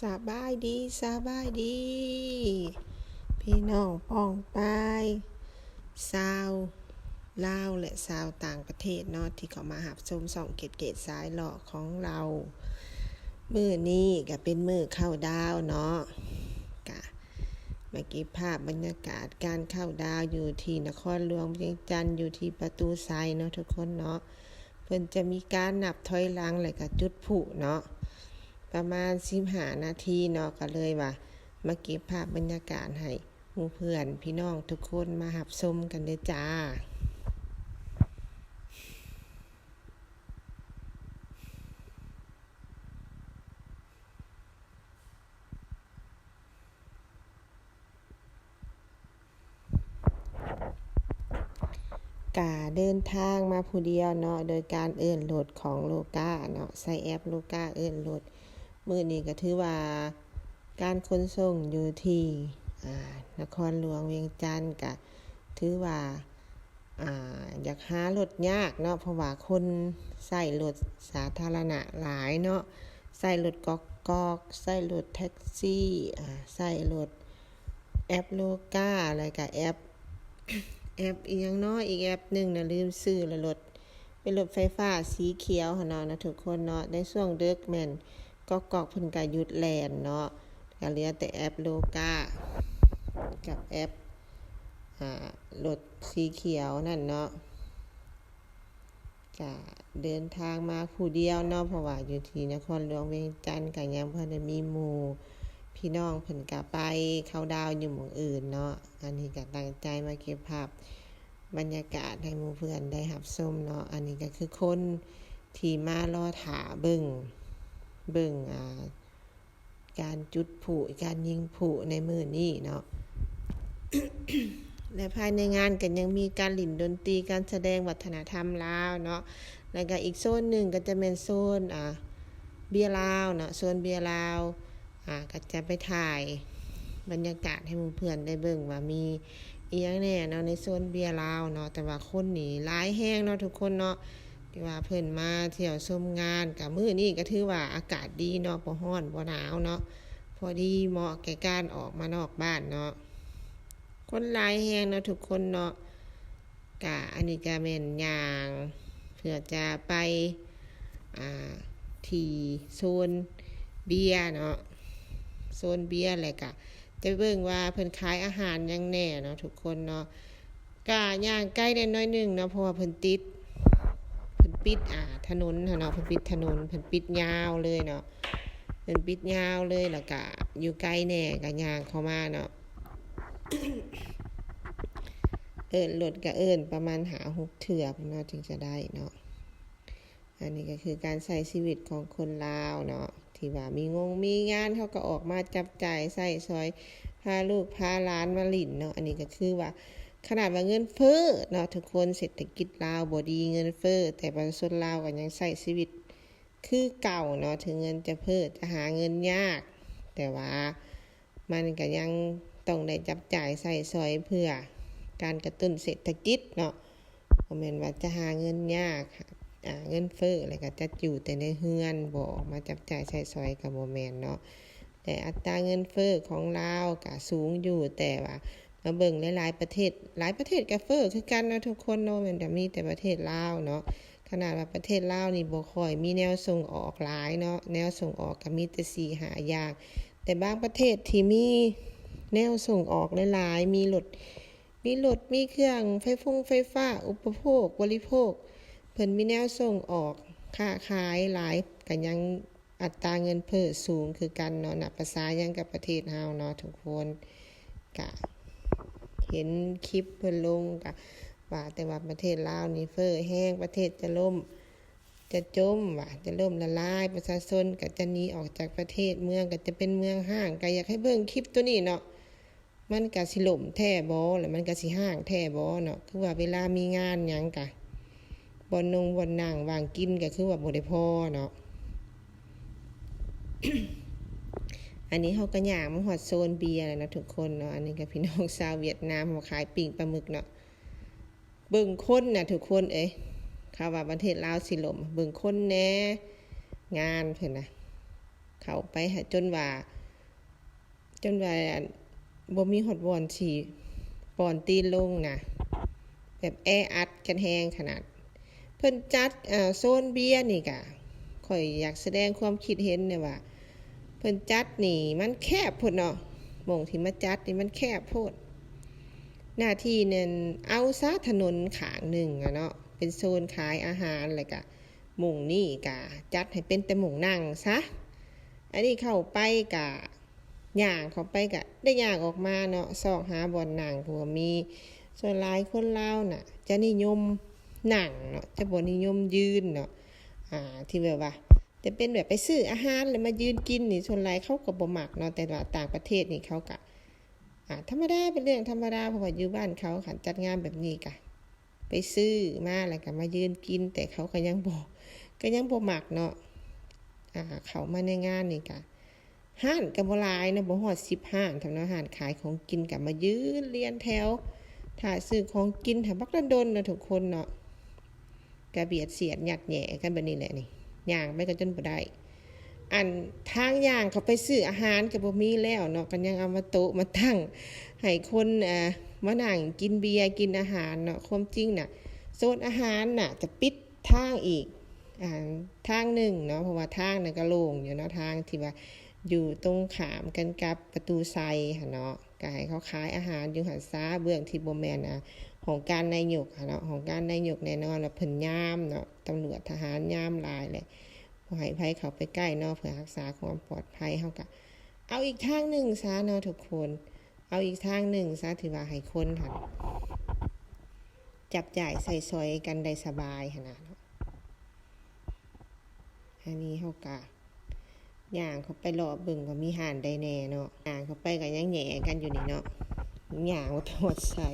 สบายดีสบายดี พี่น้องป้องปายชาวลาวและชาวต่างประเทศเนาะที่เขามาหับชมส่องเกตเกตสายหล่อของเรามือนี้ก็เป็นมือเข้าดาวเนาะกะเมื่อกี้ภาพบรรยากาศการเข้าดาวอยู่ที่นครหลวงเวียงจันทร์อยู่ที่ประตูไซเนาะทุกคนเนาะเพิ่นจะมีการนับถอยหลังเลยกับจุดผุเนาะ ประมาณสิบหานาทีเนาะก็เลยว่ามาเก็บภาพบรรยากาศให้หมู่เพื่อนพี่น้องทุกคนมาหับชมกันเด้อจ้ากาเดินทางมาผู้เดียวเนาะโดยการเอื้อนโหลดของโลกาเนาะใส่แอปโลกาเอื้อนโหลด มือนี้ก็ถือว่าการขนส่งอยู่ที่นครหลวงเวียงจันทร์ก็ถือว่าออยากหารถยากเนาะเพราะว่าคนใส่รถสาธารณะหลายเนาะใส่รถกอกกอกใส่รถแท็กซี่ใส่รถแอปโลกาอะไรกับแอปแอปอีกอย่างน้อยอีกแอปหนึ่งนะลืมซื้อแล้วรถเป็นรถไฟฟ้าสีเขียวเนาะนะทุกคนเนาะในช่วงเดึกแม่น ก็กอกเพิ่นก็ยุดแลนเนาะก็เหลือแต่แอปโลกากับแอปอ่ารถสีเขียวนั่นเนาะก็เดินทางมาผู้เดียวเนาะเพราะว่าอยู่ที่นครหลวงเวียงจันทร์ก็ยังบ่ได้มีหมู่พี่น้องเพิ่นก็ไปเข้าดาวอยู่หมู่อื่นเนาะอันนี้ก็ตั้งใจมาเก็บภาพบรรยากาศให้หมู่เพื่อนได้รับชมเนาะอันนี้ก็คือคนที่มารอถาเบิ่ง เบิ่งอ่าการจุดผุการยิงผุในมือนี้เนาะและภายในงานก็ยังมีการหลินดนตรีการแสดงวัฒนธรรมลาวเนาะแล้วก็อีกโซนหนึ่งก็จะเป็นโซนอ่าเบียร์ลาวเนาะโซนเบียร์ลาวอ่าก็จะไปถ่ายบรรยากาศให้หมู่เพื่อนได้เบิ่งว่ามีอียังแน่เนาะในโซนเบียร์ลาวเนาะแต่ว่าคนนี่หลายแห้งเนาะทุกคนเนาะ ที่ว่าเพิ่นมาเที่ยวชมงานกับมื้อนี้ก็ถือว่าอากาศดีเนาะบ่ร้อนบ่หนาวเนาะพอดีเหมาะแก่การออกมานอกบ้านเนาะคนหลายแหงเนาะทุกคนเนาะกะอันนี้ก็แม่นย่างเพื่อจะไปอ่าที่โซนเบียเนาะโซนเบียอะไรกะจะเบิ่งว่าเพิ่นขายอาหารยังแน่เนาะทุกคนเนาะกะย่างใกล้ได้น้อยหนึงเนาะเพราะว่าเพิ่นติด ปิดอ่าถนนเนาะเพิ่นปิดถนนเพิ่นปิดยาวเลยเนาะเพิ่นปิดยาวเลยแล้วก็อยู่ไกล้แน่ก็ย่างเข้ามาเนาะเอิ้นรถก็เอิ้นประมาณหาหกเถื่อเนาะถึงจะได้เนาะอันนี้ก็คือการใช้ชีวิตของคนลาวเนาะที่ว่ามีงงมีงานเขาก็ออกมาจับจ่ายใส่ซอยพาลูกพาหลานมาหลินเนาะอันนี้ก็คือว่า ขนาดว่าเงินเฟ้อเนาะทุกคนเศรษฐกิจลาวบ่ดีเงินเฟ้อแต่ประชาชนลาวก็ยังใช้ชีวิตคือเก่าเนาะถึงเงินจะเพิ่มจะหาเงินยาก แต่ว่ามันก็ยังต้องได้จับจ่ายใส่ซอยเพื่อการกระตุ้นเศรษฐกิจเนาะบ่แม่นว่าจะหาเงินยากอ่าเงินเฟ้ออะไรก็จะอยู่แต่ในเฮือนบ่ออกมาจับจ่ายใช้สอยกับบ่แม่นเนาะแต่อัตราเงินเฟ้อของลาวก็สูงอยู่แต่ว่า มาเบิ่งหลายๆประเทศ หลายประเทศก็เฟ้อคือกันเนาะทุกคนเนาะมันจะมีแต่ประเทศลาวเนาะขนาดว่าประเทศลาวนี่บ่ค่อยมีแนวส่งออกหลายเนาะแนวส่งออกก็มีแต่สี่หาอย่าง แต่บางประเทศที่มีแนวส่งออกหลายๆมีรถมีรถมีเครื่องไฟฟงไฟฟ้า อุปโภค บริโภค เพิ่นมีแนวส่งออกค้าขายหลายก็ยังอัตราเงินเฟ้อสูงคือกันเนาะนับภาษายังกับประเทศเฮาเนาะทุกคนกะ เห็นคลิปเพิ่นลงกะว่าแต่ว่าประเทศลาวนี่เฟ้อแห้งประเทศจะล่ม จะจมว่าจะล่มละลายประชาชนก็จะหนีออกจากประเทศเมืองก็จะเป็นเมืองห้างก็อยากให้เบิ่งคลิปตัวนี้เนาะมันก็สิล่มแท้บ่แล้วมันก็สิห้างแท้บ่เนาะคือว่าเวลามีงานหยังกะบอนนงบอนนั่งวางกินก็คือว่าบ่ได้พอเนาะ อันนี้เขาก็ย่างมาฮอดโซนเบียร์แล้วนะทุกคนเนาะ อันนี้ก็พี่น้องชาวเวียดนามเขาขายปิ้งปลาหมึกเนาะ เบิ่งคนนะทุกคนเอ้ยข่าวว่าประเทศลาวสิลม เบิ่งคนแน่งานเพิ่นนะเขาไปหาจนว่า จนว่าบ่มีฮอดวอนสิปอนตีนลงนะแบบแออัดกันแฮงขนาด เพิ่นจัดโซนเบียร์นี่กะข่อยอยากแสดงความคิดเห็นเนี่ยว่า เพิ่นจัดนี่มันแคบโพดเนาะหม่องที่มาจัดนี่มันแคบโพด หน้าที่เนี่ยเอาซะถนนขางหนึ่งอะเนาะเป็นโซนขายอาหารเลยกะหม่งนี่กะจัดให้เป็นแต่หม่งนั่งซะ อันนี้เข้าไปกะย่างเข้าไปกะได้ย่างออกมาเนาะซอกหาบ่อนนั่งผัวมี ส่วนหลายคนเล่าน่ะ จะนิยมนั่งเนาะจะบ่นิยมยืนเนาะอ่าที่แบบว่า จะเป็นแบบไปซื้ออาหารแล้วมายืนกินนี่ส่วนหลายเขาก็บ่มักเนาะแต่ว่าต่างประเทศนี่เขากะอ่าธรรมดาเป็นเรื่องธรรมดาเพราะว่าอยู่บ้านเขาขันจัดงานแบบนี้กะไปซื้อมาแล้วก็มายืนกิน แต่เขาก็ยังบอกก็ยังบ่มักเนาะอ่าเขามาในงานนี่กะห้านกับบลายนะบ่ฮอดสิบห้านทำนาะห้านขายของกินกับมายืนเรียนแถวถ้าซื้อของกินถ้าบักดันดนนะทุกคนเนาะกระเบียดเสียดหยัดแหย่กันแบบนี้แหละนี่ ย่างไปกันจนบ่ได้ อันทางย่างเขาไปซื้ออาหารกับบ่มีแล้วเนาะกันยังเอามาโต๊ะมาตั้งให้คนเอ่อมานั่งกินเบียร์กินอาหารเนาะความจริงน่ะโซนอาหารน่ะจะปิดทางอีกอ่าทางหนึ่งเนาะเพราะว่าทางน่ะก็โล่งอยู่เนาะทางที่ว่าอยู่ตรงขามกันกับประตูไซค่ะเนาะก็ให้เขาขายอาหารอยู่หันซ้าเบื้องที่บ่แม่นอะ ของการนายหยกค่ะเนาะของการนายหยกแน่นอนว่าเพิ่นย่ามเนาะตำรวจทหารย่ามลายเลยบ่ให้ภัยเขาไปใกล้เนาะเพื่อรักษาความปลอดภัยเฮาก็เอาอีกทางหนึ่งซะเนาะทุกคน เอาอีกทางหนึ่งซะถือว่าให้คนค่ะจับจ่ายใส่ซอยกันได้สบายขนาดเนาะอันนี้เฮาก็ย่างเขาไปรอเบิ่งว่ามีห่านใดแน่เนาะย่างเขาไปก็ยังแหย่กันอยู่นี่เนาะย่างว่าทอดใส่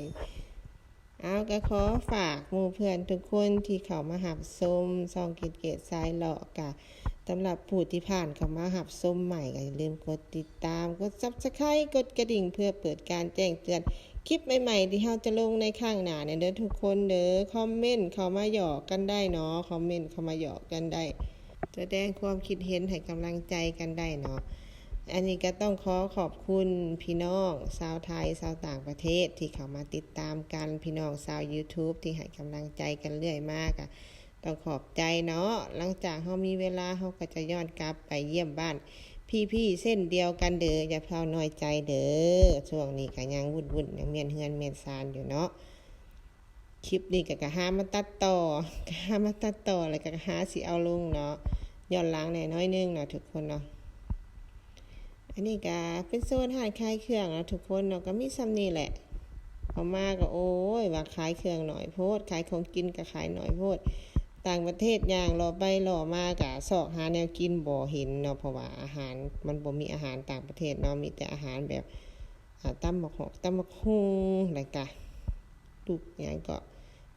เอาก็ขอฝากหมู่เพื่อนทุกคนที่เขามาหับส้มซองเกตเกตทรายเลาะกะสำหรับผู้ที่ผ่านเข้ามาหับส้มใหม่ก็อย่าลืมกดติดตาม กดซับสไครต์กดกระดิ่งเพื่อเปิดการแจ้งเตือนคลิปใหม่ๆที่เราจะลงในข้างหน้าเนี่ยเด้อทุกคนเด้อคอมเมนต์เข้ามาหยอกกันได้เนาะคอมเมนต์เข้ามาหยอกกันได้แสดงความคิดเห็นให้กำลังใจกันได้เนาะ อันนี้ก็ต้องขอขอบคุณพี่น้องชาวไทยชาวต่างประเทศที่เข้ามาติดตามกันพี่น้องชาว YouTube ที่ให้กำลังใจกันเรื่อยมากอะต้องขอบใจเนาะหลังจากเขามีเวลาเขาก็จะย้อนกลับไปเยี่ยมบ้าน พี่ๆเส้นเดียวกันเด้ออย่าเพลาน้อยใจเด้อช่วงนี้ก็ยังวุ่นๆยังเมียนเฮือนเมียนซานอยู่เนาะคลิปนี้ก็กะหามาตัดต่อกะหามาตัดต่อแล้วก็หาสิเอาลงเนาะย้อนหลังหน่อยน้อยนึงเนาะทุกคนเนาะ อันนี้ก็เป็นโซนหานขายเครื่องนะทุกคนเนาะก็มีซ้ำนี่แหละพอมาก็โอ้ยว่าขายเครื่องหน่อยโพดขายของกินก็ขายหน่อยโพดต่างประเทศอย่างรอไปรอมากะสอกหาแนวกินบ่เห็นเนาะเพราะว่าอาหารมันบ่มีอาหารต่างประเทศเนาะมีแต่อาหารแบบอ่าตำบักหอกตำบักฮุงแล้วก็ลูกอย่างก็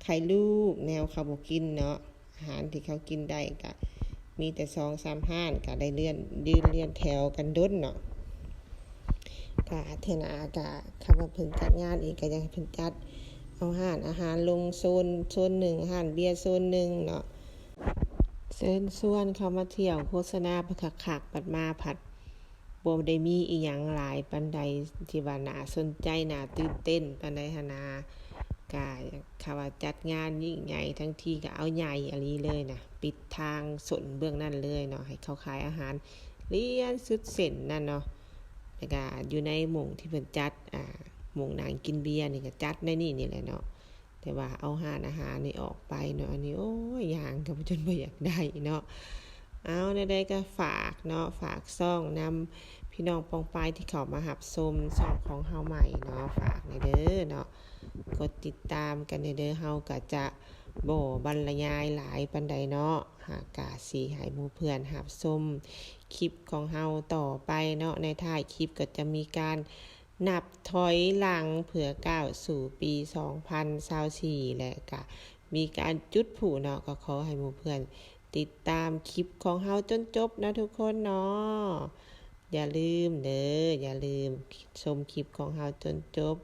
ไข่ลูกแนวเขาบ่กินเนาะอาหารที่เขากินได้ก็ มีแต่สองสามห้านก็ได้เลื่อนยืนเรียนแถวกันดุนเนาะก็เทนากะคำว่าเพิ่งจัดงานอีกก็ยังเพิ่งจัดเอาห้านอาหารลงโซนโซนหนึ่งห้านเบียร์โซนหนึ่งเนาะเซินส่วนเขามาเที่ยวโฆษณาประคักขักปัดมาผัดบวได้มีอีหยังหลายปันใดที่ว่านาสนใจหนาตื่นเต้นปันใดหนนากาคำว่าจัดงานยิ่งใหญ่ทั้งทีก็เอาใหญ่อะไรเลยนะ ปิดทางสนเบื้องนั่นเลยเนาะให้เขาขายอาหารเลี้ยนสุดเส้นนั่นเนาะแล้วก็อยู่ในหมงที่เพิ่นจัดอ่าหมงนางกินเบียร์นี่ก็จัดในนี่นี่แหละเนาะแต่ว่าเอาหานอาหารนี่ออกไปเนาะอันนี้โอ้ยอย่างกับจนบ่อยากได้เนาะเอาได้ๆก็ฝากเนาะฝากซ่องนำพี่น้องปองปายที่เขามาหับชมช่องของเฮาใหม่เนาะฝากในเด้อเนาะกดติดตามกันเด้อเฮาก็จะ บ่บรรยายหลายปันใดเนาะ หากกาสีห้หมู่เพื่อนหับชมคลิปของเฮาต่อไปเนาะ ในท้ายคลิปก็จะมีการนับถอยหลังเผื่อก้าวสู่ปี 2024และก็มีการจุดผูเนาะก็ขอให้หมู่เพื่อน ติดตามคลิปของเฮาจนจบนะทุกคนเนาะอย่าลืมเด้ออย่าลืมชมคลิปของเฮาจนจบ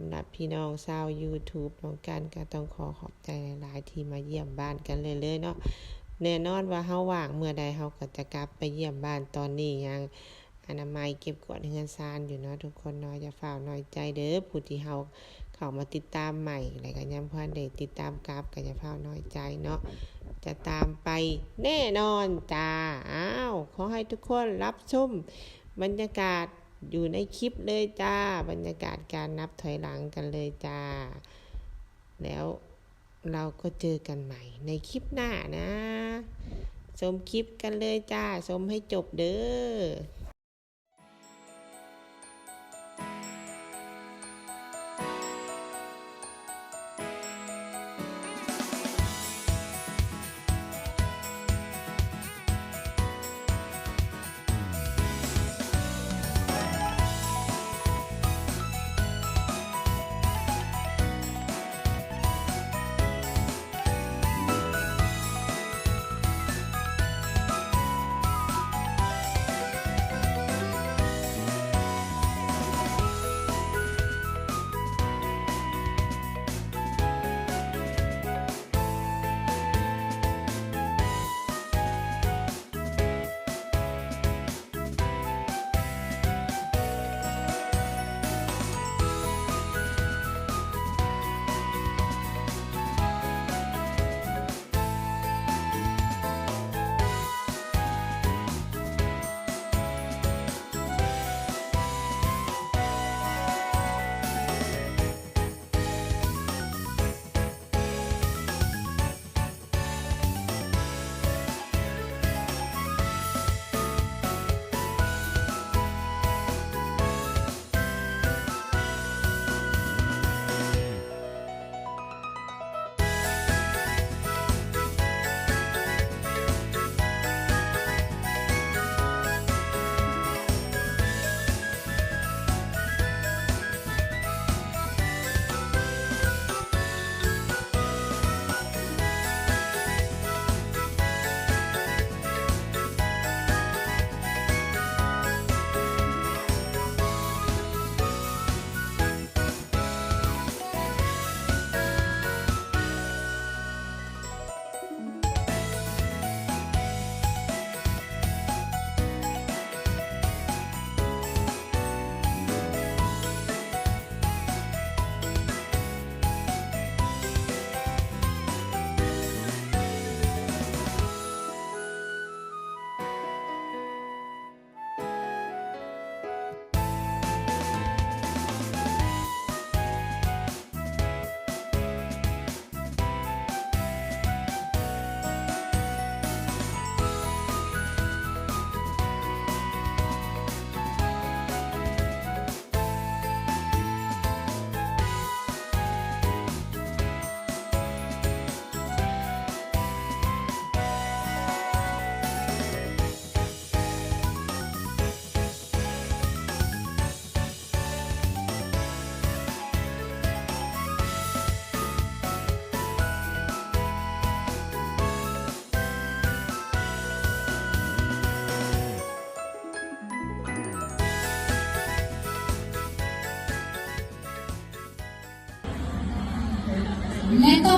ำหรับพี่น้องชาว YouTube น้องกันก็ต้องขอขอบใจหลายๆที่มาเยี่ยมบ้านกันเลยเลยๆเนาะแน่นอนว่าเฮาว่างเมื่อใดเฮาก็จะกลับไปเยี่ยมบ้านตอนนี้ยังอนามัยเก็บกวาดเฮือนซานอยู่เนาะทุกคนเนาะอย่าฝ่าน้อยใจเด้อผู้ที่เฮาเข้ามาติดตามใหม่แล้วก็ยังพันได้ติดตามกราฟก็อย่าฝ่าน้อยใจเนาะจะตามไปแน่นอนจ้าอ้าวขอให้ทุกคนรับชมบรรยากาศ อยู่ในคลิปเลยจ้า บรรยากาศการนับถอยหลังกันเลยจ้า แล้วเราก็เจอกันใหม่ ในคลิปหน้านะ ชมคลิปกันเลยจ้า ชมให้จบเด้อ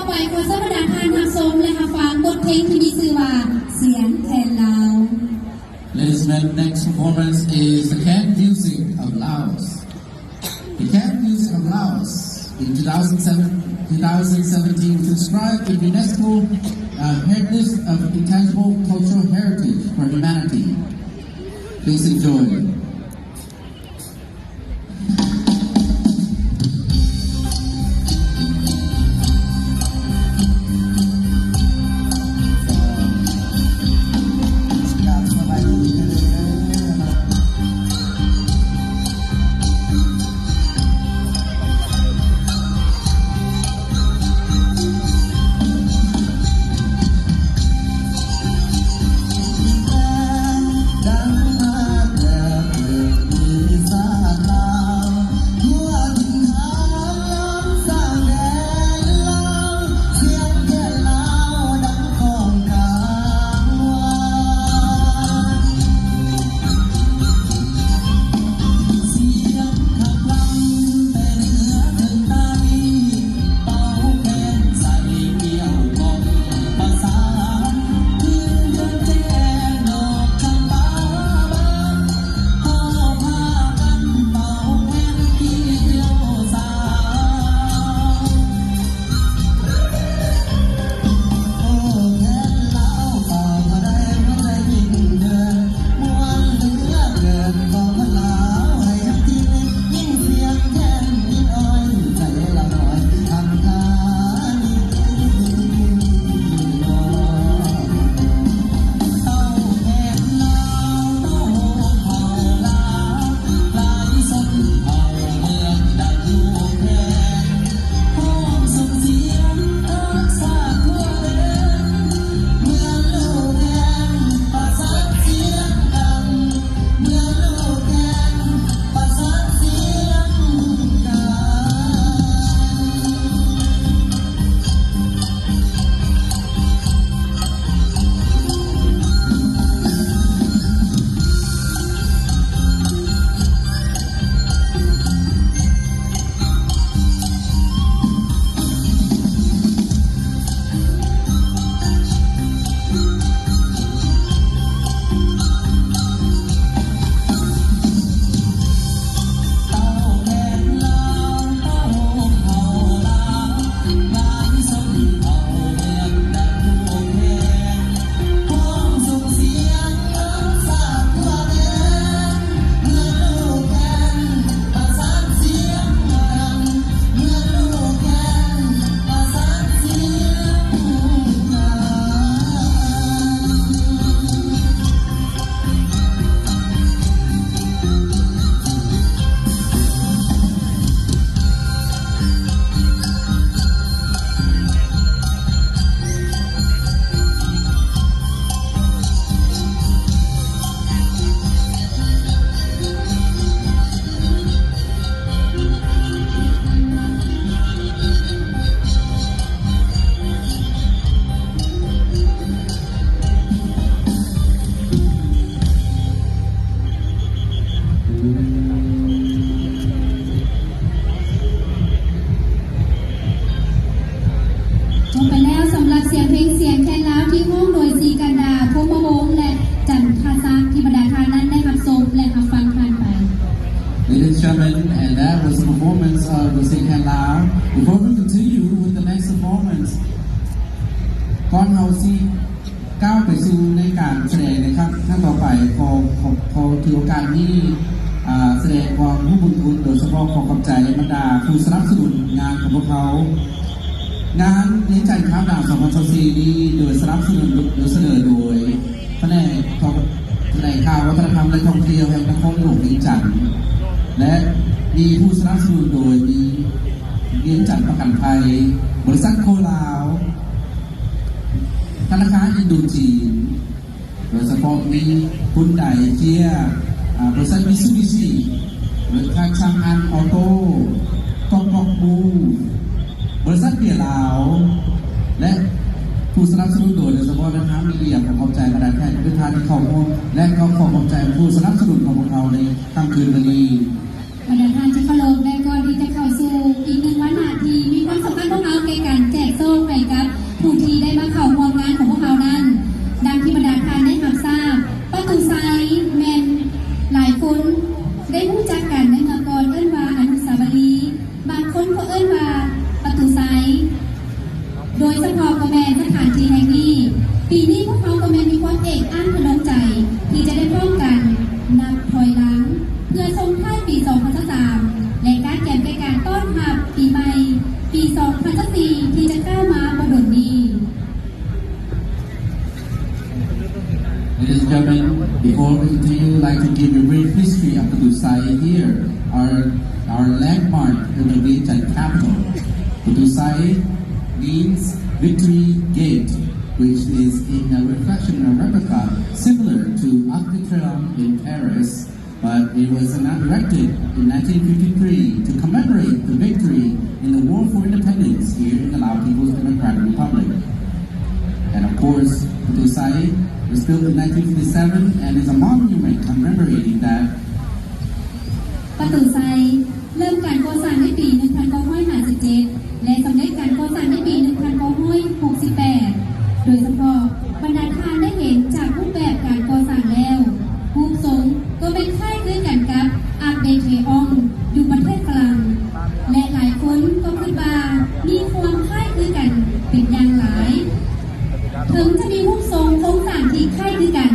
อไปขอสมดานทานทักสมและหาฟังบทเพลงที่มีชื่อว่าเสียงแทนลาว Ladies and gentlemen, next performance is the camp music of Laos. The camp music of Laos in 2007, 2017 was inscribed in UNESCO uh, Heritage of Intangible Cultural Heritage for Humanity. Please enjoy. สนับสนุนโดยโดยเฉพาะนะคะระเบียบของขอบใจกระดาษแผ่นกท่านที่เข้าร่วและเขาขอขอบใจผู้สนับสนุนของพวกเราในค่ำคืนวันนี้ do you like to give a brief history of the Lusai here, our, our landmark in the Vientiane capital? The Lusai means Victory Gate, which is in a reflection or replica similar to Arc de Triomphe in Paris, but it was erected in 1953 to commemorate the victory in the War for Independence here in the Lao People's Democratic Republic. And of course, to Said was built in 1957 and is a monument commemorating that. ถึงจะมีรูปทรงโค้งสามทีคล้ายคือกัน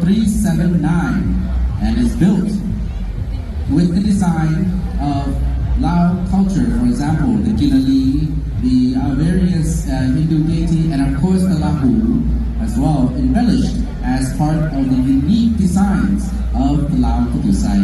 379 and is built with the design of Lao culture, for example, the Gilali, the uh, various uh, Hindu deity, and of course the Lahu as well, embellished as part of the unique designs of the Lao Kutu Sai.